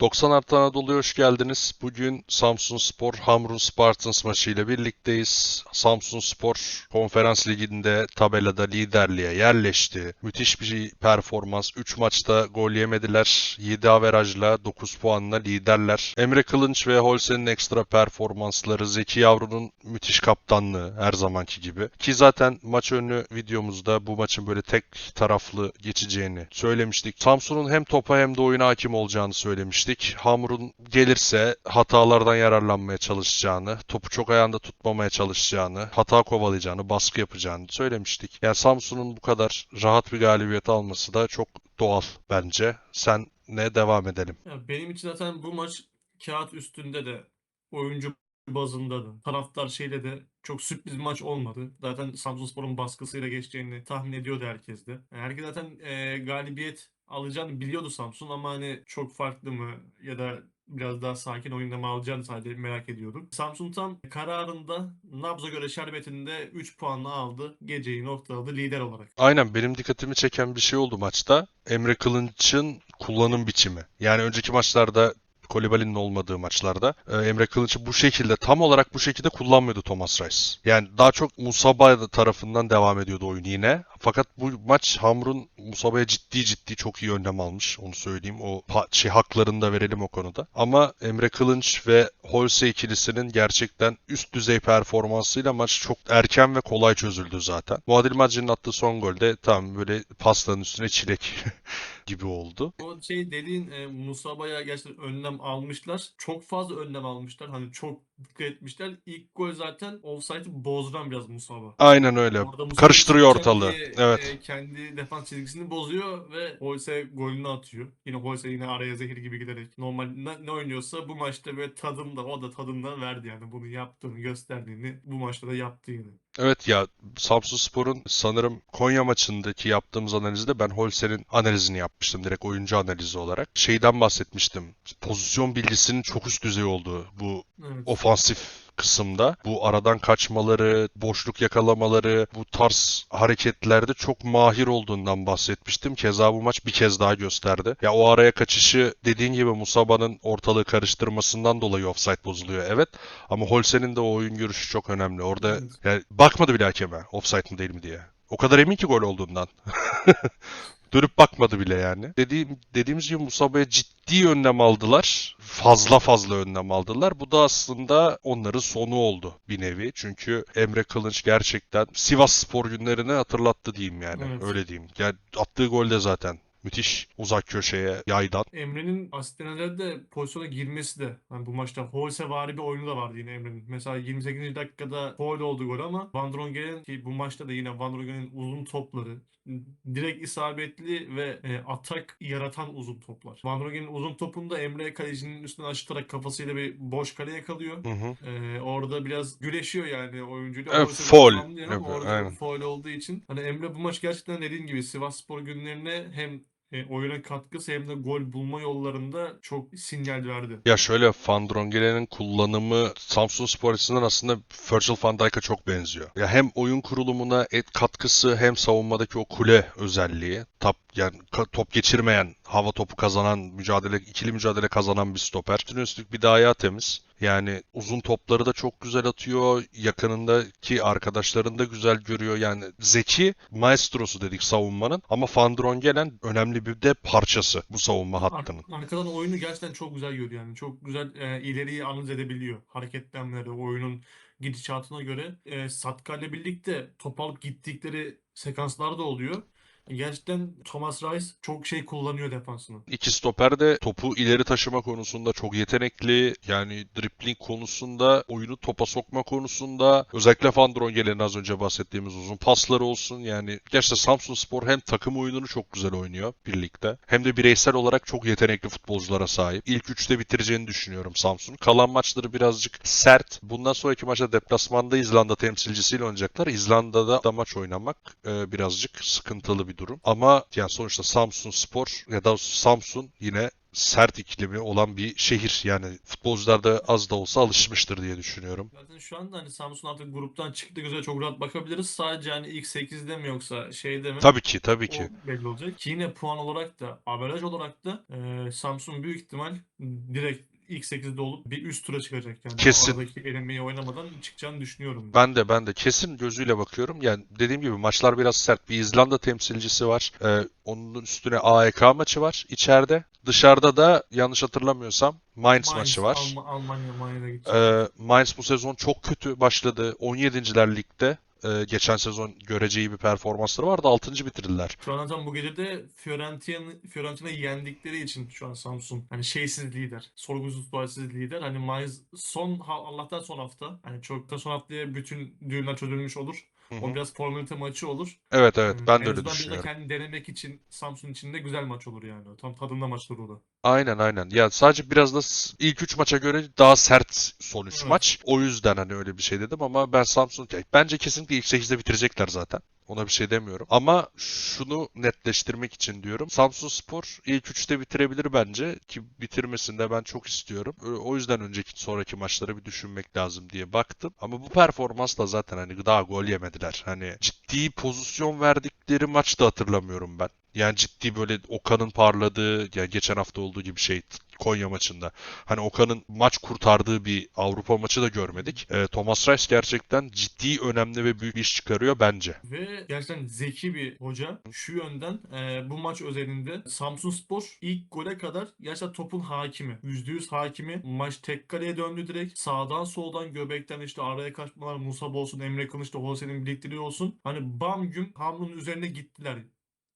90 Artı Anadolu'ya hoş geldiniz. Bugün Samsun Spor Hamrun Spartans maçı ile birlikteyiz. Samsun Spor Konferans Ligi'nde tabelada liderliğe yerleşti. Müthiş bir performans. 3 maçta gol yemediler. 7 averajla 9 puanla liderler. Emre Kılınç ve Holsen'in ekstra performansları, Zeki Yavru'nun müthiş kaptanlığı her zamanki gibi. Ki zaten maç önü videomuzda bu maçın böyle tek taraflı geçeceğini söylemiştik. Samsun'un hem topa hem de oyuna hakim olacağını söylemiştik. Hamur'un gelirse hatalardan yararlanmaya çalışacağını, topu çok ayağında tutmamaya çalışacağını, hata kovalayacağını, baskı yapacağını söylemiştik. Yani Samsun'un bu kadar rahat bir galibiyet alması da çok doğal bence. Sen ne devam edelim. Ya benim için zaten bu maç kağıt üstünde de oyuncu bazında da taraftar şeyle de çok sürpriz maç olmadı. Zaten Samsunspor'un baskısıyla geçeceğini tahmin ediyordu herkes de. Yani herkes zaten e, galibiyet alacağını biliyordu Samsun ama hani çok farklı mı ya da biraz daha sakin oyunda mı alacağını sadece merak ediyorduk. Samsun tam kararında nabza göre şerbetinde 3 puanla aldı. Geceyi noktaladı lider olarak. Aynen benim dikkatimi çeken bir şey oldu maçta. Emre Kılınç'ın kullanım biçimi. Yani önceki maçlarda Kolibali'nin olmadığı maçlarda e, Emre Kılınç'ı bu şekilde tam olarak bu şekilde kullanmıyordu Thomas Reis. Yani daha çok Musaba tarafından devam ediyordu oyun yine. Fakat bu maç Hamrun Musaba'ya ciddi ciddi çok iyi önlem almış. Onu söyleyeyim. O şey haklarını da verelim o konuda. Ama Emre Kılınç ve Holse ikilisinin gerçekten üst düzey performansıyla maç çok erken ve kolay çözüldü zaten. Muadil Maci'nin attığı son golde tam böyle pastanın üstüne çilek gibi oldu. O şey dediğin e, Musaba'ya gerçekten önlem almışlar. Çok fazla önlem almışlar. Hani çok dikkat etmişler. İlk gol zaten offside'ı bozduran biraz Musaba. Aynen öyle. Musaba Karıştırıyor ortalığı. Evet. e, kendi defans çizgisini bozuyor ve Holse golünü atıyor. Yine Holse yine araya zehir gibi giderek. Normal ne, ne oynuyorsa bu maçta böyle tadında o da tadında verdi yani. Bunu yaptığını gösterdiğini bu maçta da yaptı yine. Evet ya Samsunspor'un sanırım Konya maçındaki yaptığımız analizde ben Holse'nin analizini yapmıştım direkt oyuncu analizi olarak. Şeyden bahsetmiştim. Pozisyon bilgisinin çok üst düzey olduğu bu Evet. ofansif kısımda bu aradan kaçmaları, boşluk yakalamaları, bu tarz hareketlerde çok mahir olduğundan bahsetmiştim. Keza bu maç bir kez daha gösterdi. Ya o araya kaçışı dediğin gibi Musaba'nın ortalığı karıştırmasından dolayı offside bozuluyor. Evet ama Holse'nin de o oyun görüşü çok önemli. Orada yani bakmadı bile hakeme offside mı değil mi diye. O kadar emin ki gol olduğundan. Dönüp bakmadı bile yani. Dediğim, dediğimiz gibi Musaba'ya ciddi önlem aldılar. Fazla fazla önlem aldılar. Bu da aslında onların sonu oldu bir nevi. Çünkü Emre Kılınç gerçekten Sivas Spor günlerini hatırlattı diyeyim yani. Evet. Öyle diyeyim. Yani attığı gol de zaten müthiş uzak köşeye yaydan. Emre'nin asistanelerde pozisyona girmesi de hani bu maçta Holsevari bir oyunu da vardı yine Emre'nin. Mesela 28. dakikada foul oldu gol ama Van Drongen'in ki bu maçta da yine Van Drongen'in uzun topları direkt isabetli ve e, atak yaratan uzun toplar. Van Drongen'in uzun topunda Emre kalecinin üstüne aşıtarak kafasıyla bir boş kale yakalıyor. Hı hı. Ee, orada biraz güreşiyor yani oyuncuyla. Evet, foul yapıyor, Orada aynen. foul olduğu için. Hani Emre bu maç gerçekten dediğin gibi Sivas Spor günlerine hem e, oyuna katkısı hem de gol bulma yollarında çok sinyal verdi. Ya şöyle Van Drongele'nin kullanımı Samsun Spor açısından aslında Virgil van Dijk'a çok benziyor. Ya hem oyun kurulumuna et katkısı hem savunmadaki o kule özelliği. Top, yani top geçirmeyen, hava topu kazanan, mücadele ikili mücadele kazanan bir stoper. Üstüne üstlük bir de ayağı temiz. Yani uzun topları da çok güzel atıyor. Yakınındaki arkadaşlarını da güzel görüyor. Yani zeki maestrosu dedik savunmanın. Ama Van Drongelen önemli bir de parçası bu savunma Ar- hattının. arkadan oyunu gerçekten çok güzel görüyor yani. Çok güzel e, ileriyi analiz edebiliyor. Hareketlenmeleri, oyunun gidişatına göre. E, Satka'yla birlikte top alıp gittikleri sekanslar da oluyor. Gerçekten Thomas Reis çok şey kullanıyor defansını. İki stoper de topu ileri taşıma konusunda çok yetenekli. Yani dribbling konusunda, oyunu topa sokma konusunda özellikle Van Drongelen'in az önce bahsettiğimiz uzun pasları olsun. Yani gerçekten Samsun Spor hem takım oyununu çok güzel oynuyor birlikte. Hem de bireysel olarak çok yetenekli futbolculara sahip. İlk üçte bitireceğini düşünüyorum Samsun. Kalan maçları birazcık sert. Bundan sonraki maçta deplasmanda İzlanda temsilcisiyle oynayacaklar. İzlanda'da da maç oynamak e, birazcık sıkıntılı bir durum. Ama yani sonuçta Samsun Spor ya da Samsun yine sert iklimi olan bir şehir. Yani futbolcular da az da olsa alışmıştır diye düşünüyorum. Zaten şu anda hani Samsun artık gruptan çıktı göze çok rahat bakabiliriz. Sadece hani ilk 8'de mi yoksa şeyde mi? Tabii ki tabii ki. O belli olacak. Ki yine puan olarak da, averaj olarak da e, Samsun büyük ihtimal direkt ilk 8'de olup bir üst tura çıkacak. Yani Kesin. aradaki elemeyi oynamadan çıkacağını düşünüyorum. Ben de ben de kesin gözüyle bakıyorum. Yani dediğim gibi maçlar biraz sert. Bir İzlanda temsilcisi var. Ee, onun üstüne AEK maçı var içeride. Dışarıda da yanlış hatırlamıyorsam Mainz, maçı var. Alm- Almanya, Almanya'da gidecek. Ee, Mainz bu sezon çok kötü başladı. 17.ler ligde. Ee, geçen sezon göreceği bir performansları vardı. 6. bitirdiler. Şu an zaten bu gece de Fiorentina yendikleri için şu an Samsun hani şeysiz lider, sorgusuz sualsiz lider. Hani Mainz son Allah'tan son hafta. Hani çok da son haftaya bütün düğümler çözülmüş olur. Hı hı. O biraz formalite maçı olur. Evet evet ben en de öyle azından bir de düşünüyorum. kendini denemek için Samsun için de güzel maç olur yani. Tam tadında maç olur o da. Aynen aynen. Ya sadece biraz da s- ilk 3 maça göre daha sert son 3 Evet. maç. O yüzden hani öyle bir şey dedim ama ben Samsun bence kesinlikle ilk 8'de bitirecekler zaten. Ona bir şey demiyorum. Ama şunu netleştirmek için diyorum. Samsunspor ilk 3'te bitirebilir bence ki bitirmesini de ben çok istiyorum. O yüzden önceki sonraki maçları bir düşünmek lazım diye baktım. Ama bu performansla zaten hani daha gol yemediler. Hani ciddi pozisyon verdikleri maç da hatırlamıyorum ben. Yani ciddi böyle Okan'ın parladığı ya geçen hafta olduğu gibi şey Konya maçında. Hani Okan'ın maç kurtardığı bir Avrupa maçı da görmedik. Ee, Thomas Reis gerçekten ciddi, önemli ve büyük bir iş çıkarıyor bence. Ve gerçekten zeki bir hoca. Şu yönden e, bu maç özelinde Samsunspor ilk gole kadar gerçekten topun hakimi. %100 hakimi. Maç tek kaleye döndü direkt. Sağdan soldan göbekten işte araya kaçmalar Musab olsun, Emre Kılıç da Jose'nin birlikteliği olsun. Hani bam güm Hamrun'un üzerine gittiler.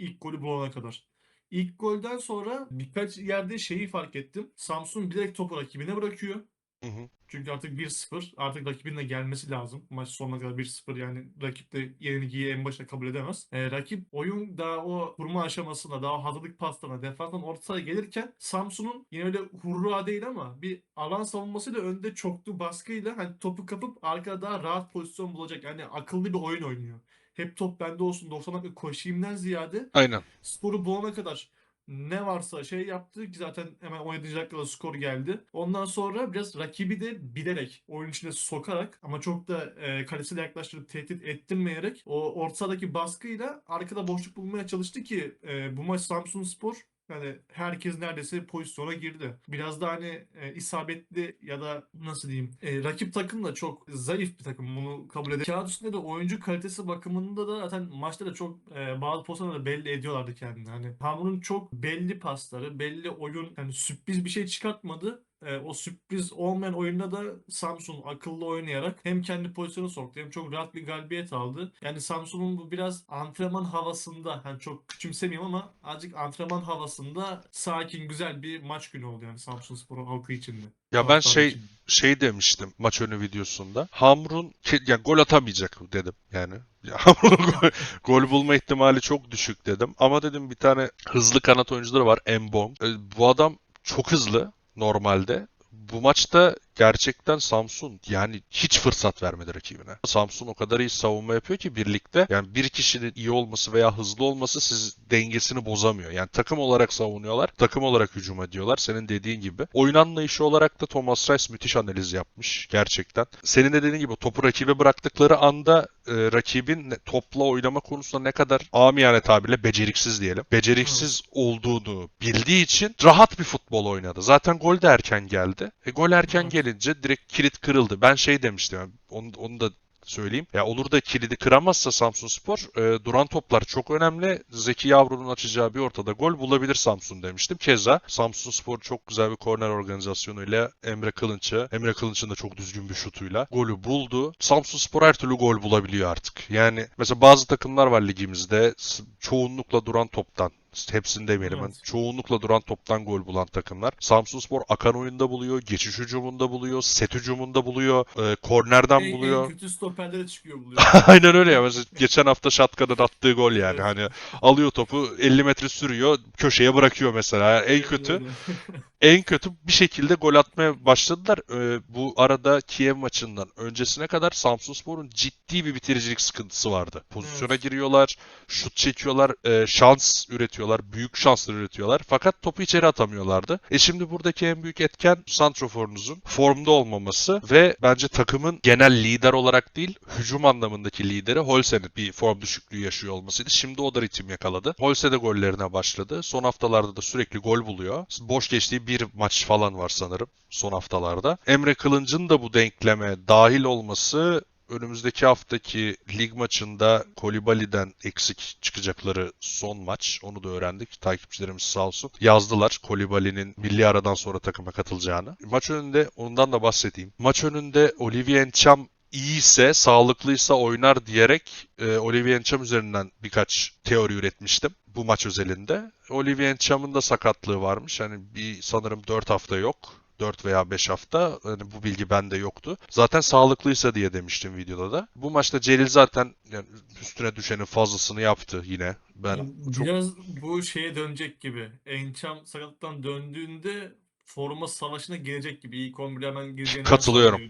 İlk golü bulana kadar. İlk golden sonra birkaç yerde şeyi fark ettim. Samsun direkt topu rakibine bırakıyor. Hı hı. Çünkü artık 1-0. Artık rakibin de gelmesi lazım. Maç sonuna kadar 1-0 yani rakip de yenilgiyi en başta kabul edemez. Ee, rakip oyun daha o kurma aşamasında daha hazırlık paslarına defanstan orta sahaya gelirken Samsun'un yine öyle hurra değil ama bir alan savunmasıyla önde çoklu baskıyla hani topu kapıp arkada daha rahat pozisyon bulacak. Yani akıllı bir oyun oynuyor. Hep top bende olsun 90 dakika koşayımdan ziyade Aynen. skoru bulana kadar ne varsa şey yaptı ki zaten hemen 17. dakikada skor geldi. Ondan sonra biraz rakibi de bilerek oyun içine sokarak ama çok da e, kalesiyle yaklaştırıp tehdit ettirmeyerek o orta sahadaki baskıyla arkada boşluk bulmaya çalıştı ki e, bu maç Samsunspor yani herkes neredeyse pozisyona girdi. Biraz da hani e, isabetli ya da nasıl diyeyim e, rakip takım da çok zayıf bir takım bunu kabul edelim. Kağıt üstünde de oyuncu kalitesi bakımında da zaten maçta da çok e, bazı pozisyonlarda belli ediyorlardı kendini. Hani Hamur'un çok belli pasları, belli oyun yani sürpriz bir şey çıkartmadı. E, o sürpriz olmayan oyunda da Samsun akıllı oynayarak hem kendi pozisyonu soktu hem çok rahat bir galibiyet aldı. Yani Samsun'un bu biraz antrenman havasında hani çok küçümsemeyeyim ama azıcık antrenman havasında sakin güzel bir maç günü oldu yani Samsunspor halkı için de. Ya ben şey için şey demiştim maç önü videosunda. Hamrun yani gol atamayacak dedim yani. Ya Hamrun'un gol, gol bulma ihtimali çok düşük dedim. Ama dedim bir tane hızlı kanat oyuncuları var. Mbong. E, Bu adam çok hızlı normalde. Bu maçta gerçekten Samsun yani hiç fırsat vermedi rakibine. Samsun o kadar iyi savunma yapıyor ki birlikte yani bir kişinin iyi olması veya hızlı olması siz dengesini bozamıyor. Yani takım olarak savunuyorlar, takım olarak hücum ediyorlar senin dediğin gibi. Oyun anlayışı olarak da Thomas Reis müthiş analiz yapmış gerçekten. Senin de dediğin gibi topu rakibe bıraktıkları anda e, rakibin topla oynama konusunda ne kadar amiyane tabirle beceriksiz diyelim. Beceriksiz olduğunu bildiği için rahat bir futbol oynadı. Zaten gol de erken geldi. E, gol erken Evet. Gelince direkt kilit kırıldı. Ben şey demiştim. Onu, onu da söyleyeyim. Ya olur da kilidi kıramazsa Samsunspor e, duran toplar çok önemli. Zeki Yavru'nun açacağı bir ortada gol bulabilir Samsun demiştim. Keza Samsunspor çok güzel bir korner organizasyonuyla Emre Kılınç'ı, Emre Kılınç'ın da çok düzgün bir şutuyla golü buldu. Samsunspor her türlü gol bulabiliyor artık. Yani mesela bazı takımlar var ligimizde çoğunlukla duran toptan Hepsini demeyelim. Evet. Yani çoğunlukla duran toptan gol bulan takımlar. Samsunspor akan oyunda buluyor, geçiş hücumunda buluyor, set hücumunda buluyor, e, kornerden En, en buluyor. kötü stoperlere çıkıyor buluyor. Aynen öyle ya. Mesela geçen hafta Şatkan'ın attığı gol yani. Evet. Hani alıyor topu 50 metre sürüyor, köşeye bırakıyor mesela. En kötü. en kötü bir şekilde gol atmaya başladılar. Ee, bu arada Kiev maçından öncesine kadar Samsunspor'un ciddi bir bitiricilik sıkıntısı vardı. Pozisyona Evet. giriyorlar, şut çekiyorlar, e, şans üretiyorlar, büyük şanslar üretiyorlar. Fakat topu içeri atamıyorlardı. E şimdi buradaki en büyük etken santroforunuzun formda olmaması ve bence takımın genel lider olarak değil, hücum anlamındaki lideri Holse'nin bir form düşüklüğü yaşıyor olmasıydı. Şimdi o da ritim yakaladı. Holse de gollerine başladı. Son haftalarda da sürekli gol buluyor. Boş geçtiği bir maç falan var sanırım son haftalarda. Emre Kılınç'ın da bu denkleme dahil olması önümüzdeki haftaki lig maçında Kolibali'den eksik çıkacakları son maç. Onu da öğrendik. Takipçilerimiz sağ olsun. Yazdılar Kolibali'nin milli aradan sonra takıma katılacağını. Maç önünde ondan da bahsedeyim. Maç önünde Olivier Ncham iyiyse, sağlıklıysa oynar diyerek e, Olivier Ncham üzerinden birkaç teori üretmiştim bu maç özelinde. Olivier Ncham'ın da sakatlığı varmış. Hani bir sanırım 4 hafta yok. 4 veya 5 hafta. Hani bu bilgi bende yoktu. Zaten sağlıklıysa diye demiştim videoda da. Bu maçta Celil zaten yani üstüne düşenin fazlasını yaptı yine. Ben çok Biraz bu şeye dönecek gibi. Encham sakatlıktan döndüğünde forma savaşına girecek gibi. İlk 11'e hemen gireceğini Katılıyorum.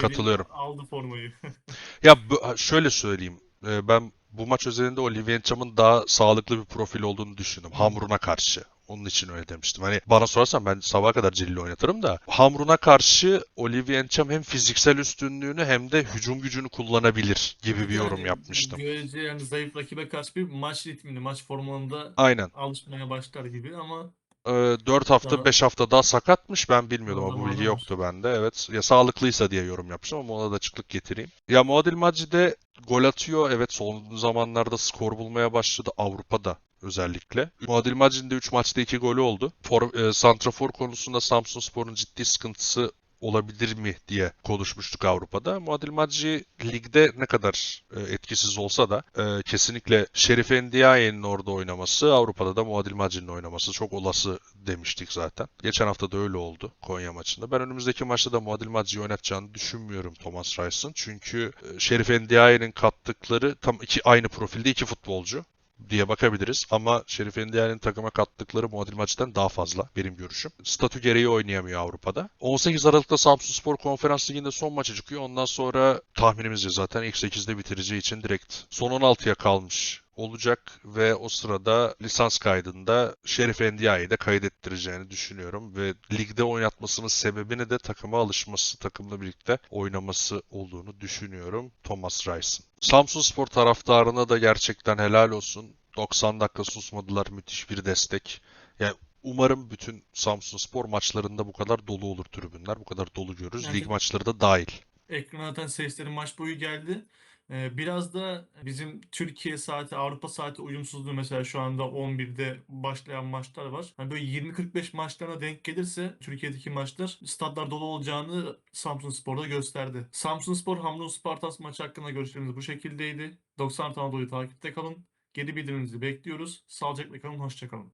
Katılıyorum. aldı formayı. Ya şöyle söyleyeyim. Ee, Ben bu maç özelinde Olivier Ncham'ın daha sağlıklı bir profil olduğunu düşündüm. Hamrun'a karşı. Onun için öyle demiştim. Hani bana sorarsan ben sabaha kadar Celil'i oynatırım da Hamrun'a karşı Olivier Ncham hem fiziksel üstünlüğünü hem de hücum gücünü kullanabilir gibi bir yorum Yani yapmıştım. Görece yani zayıf rakibe karşı bir maç ritmini, maç formununda Aynen. alışmaya başlar gibi ama 4 hafta daha, 5 hafta daha sakatmış ben bilmiyordum ama bu bilgi yoktu bende evet ya sağlıklıysa diye yorum yapmıştım ama ona da açıklık getireyim. Ya Muadil Macci de gol atıyor evet son zamanlarda skor bulmaya başladı Avrupa'da özellikle. Muadil Macci'nin de 3 maçta 2 golü oldu. For, e, Santrafor konusunda Samsunspor'un ciddi sıkıntısı olabilir mi diye konuşmuştuk Avrupa'da. Muadil Macci ligde ne kadar e, etkisiz olsa da e, kesinlikle Şerif Endiaye'nin orada oynaması, Avrupa'da da Muadil Macci'nin oynaması çok olası demiştik zaten. Geçen hafta da öyle oldu Konya maçında. Ben önümüzdeki maçta da Muadil Macci'yi oynatacağını düşünmüyorum Thomas Rice'ın. Çünkü e, Şerif Endiaye'nin kattıkları tam iki aynı profilde iki futbolcu diye bakabiliriz. Ama Şerif Endiaye'nin takıma kattıkları Muadil Macci'den daha fazla benim görüşüm. Statü gereği oynayamıyor Avrupa'da. 18 Aralık'ta Samsunspor Konferans Ligi'nde son maçı çıkıyor. Ondan sonra tahminimizce zaten ilk 8'de bitireceği için direkt son 16'ya kalmış olacak ve o sırada lisans kaydında Şerif Endiaye'yi de kaydettireceğini düşünüyorum ve ligde oynatmasının sebebini de takıma alışması, takımla birlikte oynaması olduğunu düşünüyorum Thomas Rice'ın. Samsunspor taraftarına da gerçekten helal olsun. 90 dakika susmadılar. Müthiş bir destek. Yani umarım bütün Samsunspor maçlarında bu kadar dolu olur tribünler. Bu kadar dolu görürüz. Lig yani maçları da dahil. ekrana zaten sesleri maç boyu geldi. Ee, biraz da bizim Türkiye saati, Avrupa saati uyumsuzluğu mesela şu anda 11'de başlayan maçlar var. Hani böyle 20-45 maçlarına denk gelirse Türkiye'deki maçlar stadlar dolu olacağını Samsunspor'da gösterdi. Samsunspor Hamrun Spartas maçı hakkında görüşlerimiz bu şekildeydi. 90 Anadolu'yu takipte kalın. Geri bildiriminizi bekliyoruz. Sağlıcakla kalın, hoşça kalın.